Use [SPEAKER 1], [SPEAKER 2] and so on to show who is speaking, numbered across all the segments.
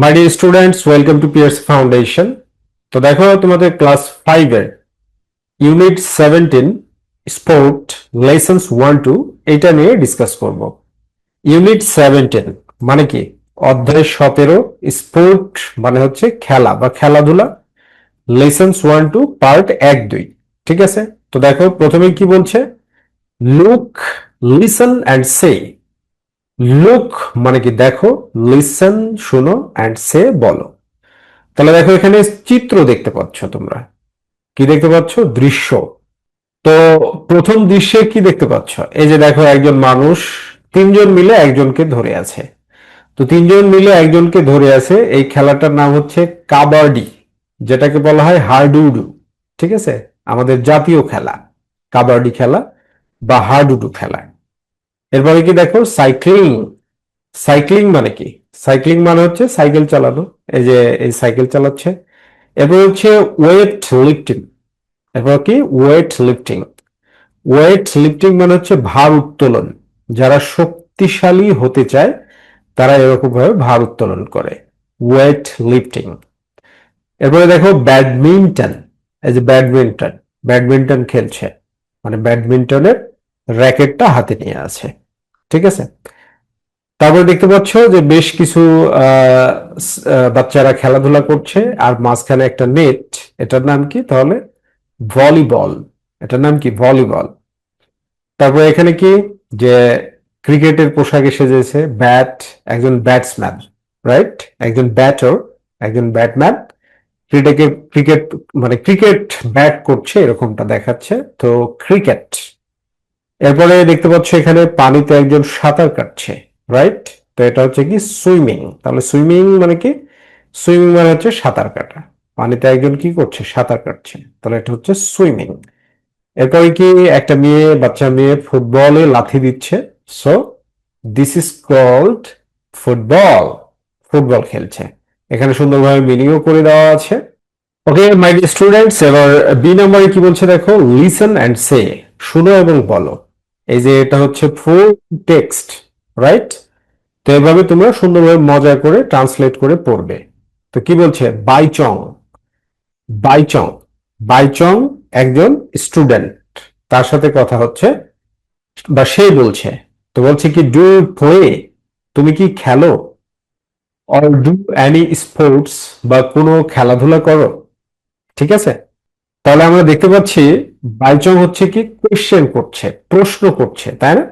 [SPEAKER 1] My dear students welcome to Pears Foundation তো দেখো, তোমাদের ক্লাস ফাইভের unit seventeen sport lessons one two এটা নিয়ে ডিসকাস করব। ইউনিট সেভেন্টিন মানে কি? অধ্যায় সতেরো স্পোর্ট মানে হচ্ছে খেলা বা খেলাধুলা। লেসন্স ওয়ান টু পার্ট এক, দুই, ঠিক আছে? তো দেখো, প্রথমে কি বলছে? Look listen and say look মানে কি দেখো লিসন শুনো অ্যান্ড সে বলো। তাহলে দেখো এখানে চিত্র দেখতে পাচ্ছ তোমরা। কি দেখতে পাচ্ছ? দৃশ্য। তো প্রথম দৃশ্যে কি দেখতে পাচ্ছ? এই যে দেখো একজন মানুষ, তিনজন মিলে একজনকে ধরে আছে। তো তিনজন মিলে একজনকে ধরে আছে, এই খেলাটার নাম হচ্ছে কাবাডি, যেটাকে বলা হয় হাডুডু ঠিক আছে? আমাদের জাতীয় খেলা, কাবাডি খেলা বা হাডুডু খেলা। এরপরে কি দেখো? সাইক্লিং সাইক্লিং মানে কি? সাইক্লিং মানে হচ্ছে সাইকেল চালানো। এই যে এই সাইকেল চালাচ্ছে। এরপর হচ্ছে ওয়েট লিফটিং এরপর কি? ওয়েট লিফটিং ওয়েট লিফটিং মানে হচ্ছে ভার উত্তোলন। যারা শক্তিশালী হতে চায়, তারা এরকম ভাবে ভার উত্তোলন করে। ওয়েট লিফটিং এরপরে দেখো ব্যাডমিন্টন। এই যে ব্যাডমিন্টন। ব্যাডমিন্টন খেলছে। মানে ব্যাডমিন্টনের র্যাকেটটা হাতে নিয়ে আছে, ঠিক আছে? তারপরে দেখতে পাচ্ছ যে বেশ কিছু বাচ্চারা খেলাধুলা করছে, আর মাঝখানে একটা নেট, এটার নাম কি তাহলে? ভলিবল, এটার নাম কি? ভলিবল। তারপরে এখানে কি? যে ক্রিকেটের পোশাকে সেজেছে ব্যাট, একজন ব্যাটসম্যান, রাইট? একজন ব্যাটার, একজন ব্যাটম্যান। ক্রিকেটে ক্রিকেট মানে ক্রিকেট ব্যাট করছে, এরকমটা দেখাচ্ছে। তো ক্রিকেট এরপরে দেখতে পাচ্ছ এখানে পানিতে একজন সাঁতার কাটছে রাইট তো এটা হচ্ছে কি সুইমিং। তাহলে সুইমিং মানে কি? সুইমিং মানে হচ্ছে সাঁতার কাটা। পানিতে একজন কি করছে? সাঁতার কাটছে। তাহলে এটা হচ্ছে সুইমিং। এরপরে কি একটা মেয়ে, বাচ্চা মেয়ে ফুটবলে লাথি দিচ্ছে। So this is called football football খেলছে। এখানে সুন্দরভাবে মিনিংও করে দেওয়া আছে। ওকে মাই স্টুডেন্টস এবার বি নম্বরে কি বলছে দেখো? লিসন অ্যান্ড সে শুনো এবং বলো। এই যে এটা হচ্ছে ফুল টেক্সট রাইট তো এভাবে তোমরা সুন্দরভাবে মজা করে ট্রান্সলেট করে পড়বে। তো কি বলছে? বাইচং বাইচং বাইচং একজন স্টুডেন্ট তার সাথে কথা হচ্ছে বা সে বলছে। তো বলছে কি ডু প্লে তুমি কি খেলো? অর ডু অ্যানি স্পোর্টস বা কোনো খেলাধুলা করো? ঠিক আছে? তাহলে আমরা দেখতে পাচ্ছি বাইচং হচ্ছে কি কোয়েশ্চেন করছে, প্রশ্ন করছে, তাই না?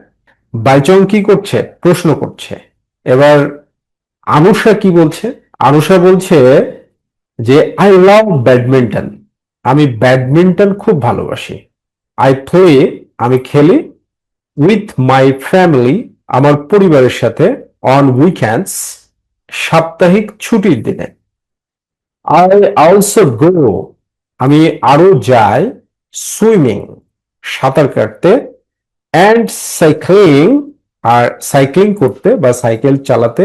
[SPEAKER 1] বাইচং কি করছে? প্রশ্ন করছে। এবার আনুষা কি বলছে? আনুষা বলছে যে আই লাভ ব্যাডমিন্টন আমি ব্যাডমিন্টন খুব ভালোবাসি। আই প্লে আমি খেলি উইথ মাই ফ্যামিলি আমার পরিবারের সাথে অন উইকেন্ডস সাপ্তাহিক ছুটির দিনে। আই অলসো গো আমি আরও যাই সুইমিং, সাঁতার কাটতে অ্যান্ড সাইক্লিং আর সাইক্লিং করতে বা সাইকেল চালাতে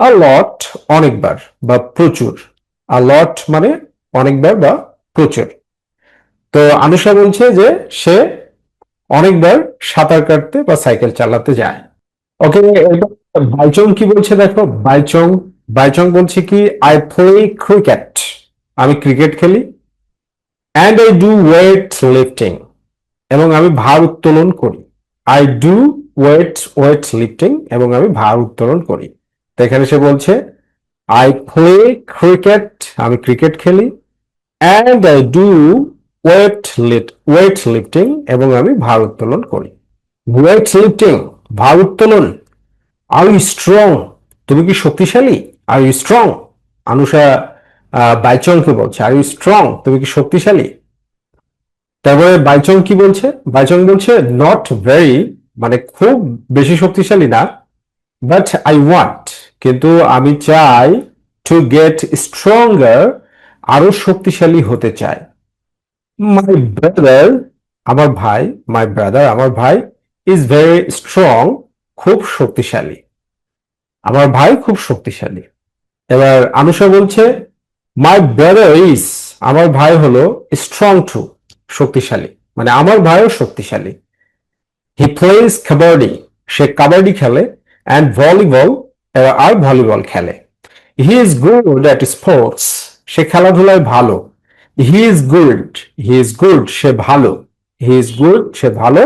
[SPEAKER 1] আ লট অনেকবার বা প্রচুর। আ লট মানে অনেকবার বা প্রচুর। তো আনুষা বলছে যে সে অনেকবার সাঁতার কাটতে বা সাইকেল চালাতে যায়। ওকে বাইচং কি বলছে দেখো? বাইচং বাইচং বলছে কি আই প্লে ক্রিকেট আমি ক্রিকেট খেলি। And I do weight lifting এবং আমি ভার উত্তোলন করি। I do weight weight lifting এবং আমি ভার উত্তোলন করি। তো এখানে সে বলছে আই প্লে ক্রিকেট আমি ক্রিকেট খেলি। And I do weight lit weight lifting এবং আমি ভার উত্তোলন করি। ওয়েট লিফটিং ভার উত্তোলন। আর ইউ স্ট্রং তুমি কি শক্তিশালী? আর ইউ স্ট্রং আনুষা আহ, বাইচংকে বলছে? আর ইউ স্ট্রং তুমি কি শক্তিশালী? তারপরে বাইচং কি বলছে? বাইচং বলছে নট ভেরি মানে খুব বেশি শক্তিশালী না বাট আই ওয়ান্ট কিন্তু আমি চাই টু গেট স্ট্রঙ্গার আরও শক্তিশালী হতে চাই। মাই ব্রাদার আমার ভাই মাই ব্রাদার আমার ভাই ইজ ভেরি স্ট্রং খুব শক্তিশালী। আমার ভাই খুব শক্তিশালী। এবার আনুষা বলছে মাই ব্রাদার ইজ আমার ভাই হলো স্ট্রং টু, শক্তিশালী। মানে আমার ভাইও শক্তিশালী। He plays kabaddi. সে কাবাডি খেলে অ্যান্ড ভলিবল আর ভলিবল খেলে। He is good at sports সে খেলাধুলায় ভালো। He is good he is good সে ভালো। হি ইজ গুড সে ভালো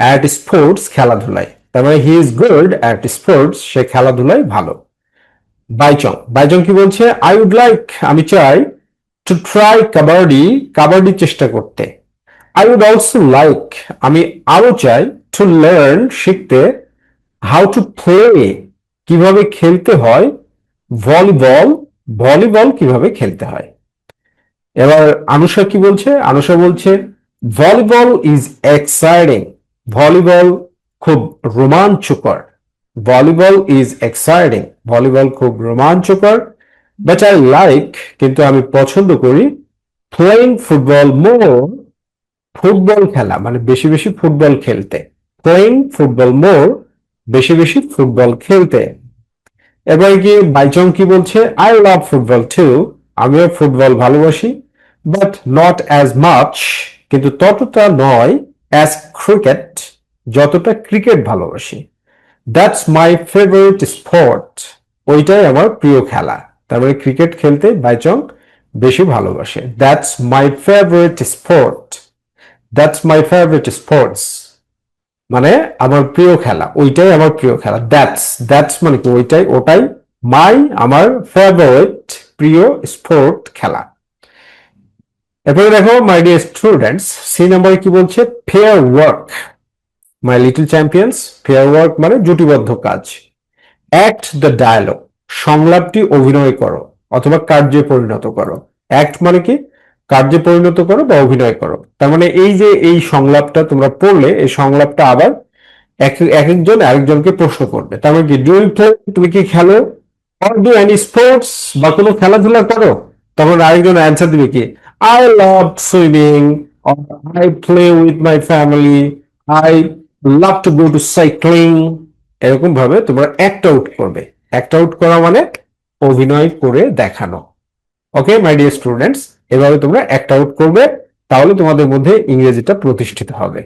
[SPEAKER 1] অ্যাট স্পোর্টস খেলাধুলায়। তার মানে he is good at sports সে খেলাধুলায় ভালো। বাইচং বাইচং কি বলছে? আই উড লাইক আমি চাই টু ট্রাই কাবাডি কাবাডি চেষ্টা করতে। আই উড অলসো লাইক আমি আরও চাই টু লার্ন শিখতে হাউ টু প্লে কীভাবে খেলতে হয় ভলিবল ভলিবল কীভাবে খেলতে হয়। এবার আনুষা কি বলছে? আনুষা বলছে ভলিবল ইজ এক্সাইটিং ভলিবল খুব রোমাঞ্চকর। ভলিবল ইজ এক্সাইটিং ভলিবল খুব রোমাঞ্চকর বাট আই লাইক কিন্তু আমি পছন্দ করি প্লেইং ফুটবল মোর ফুটবল খেলা মানে বেশি বেশি ফুটবল খেলতে। প্লেইং ফুটবল মোর বেশি বেশি ফুটবল খেলতে। এবার কি বাইচং কি বলছে? আই লাভ ফুটবল টু আমিও ফুটবল ভালোবাসি বাট নট অ্যাজ মাচ কিন্তু ততটা নয় অ্যাজ ক্রিকেট যতটা ক্রিকেট ভালোবাসি। দ্যাটস মাই ফেভারিট স্পোর্ট ওইটাই আমার প্রিয় খেলা। তার মানে ক্রিকেট খেলতে বাইচং বেশি ভালোবাসে। That's my favourite sport that's my favourite sports মানে আমার প্রিয় খেলা। ওইটাই আমার প্রিয় খেলা। দ্যাটস দ্যাটস মানে কি? ওইটাই, ওটাই মাই আমার ফেভারিট প্রিয় স্পোর্ট খেলা। এরপরে দেখো মাই ডিয়ার স্টুডেন্টস সি নাম্বারে কি বলছে? Fair work my little champions fair work মানে জুটিবদ্ধ কাজ। অ্যাক্ট দ্য ডায়ালগ সংলাপটি অভিনয় করো, অথবা কার্যে পরিণত করো। অ্যাক্ট মানে কি? কার্যে পরিণত করো বা অভিনয় করো। তার মানে এই যে এই সংলাপটা তোমরা পড়লে, এই সংলাপটা আবার এক এক একজন আরেকজনকে প্রশ্ন করবে। তার মানে কি? ডু ইউ প্লে তুমি কি খেলো? অর ডু এনি স্পোর্টস বা কোনো খেলাধুলা করো? তখন আরেকজন অ্যান্সার দিবে কি? I love swimming I play with my family I love to go to cycling এরকম ভাবে তোমরা অ্যাক্ট আউট করবে। অ্যাক্ট আউট করা মানে অভিনয় করে দেখানো। ওকে মাই ডিয়ার স্টুডেন্টস এভাবে তোমরা অ্যাক্ট আউট করবে, তাহলে তোমাদের মধ্যে ইংরেজিটা প্রতিষ্ঠিত হবে।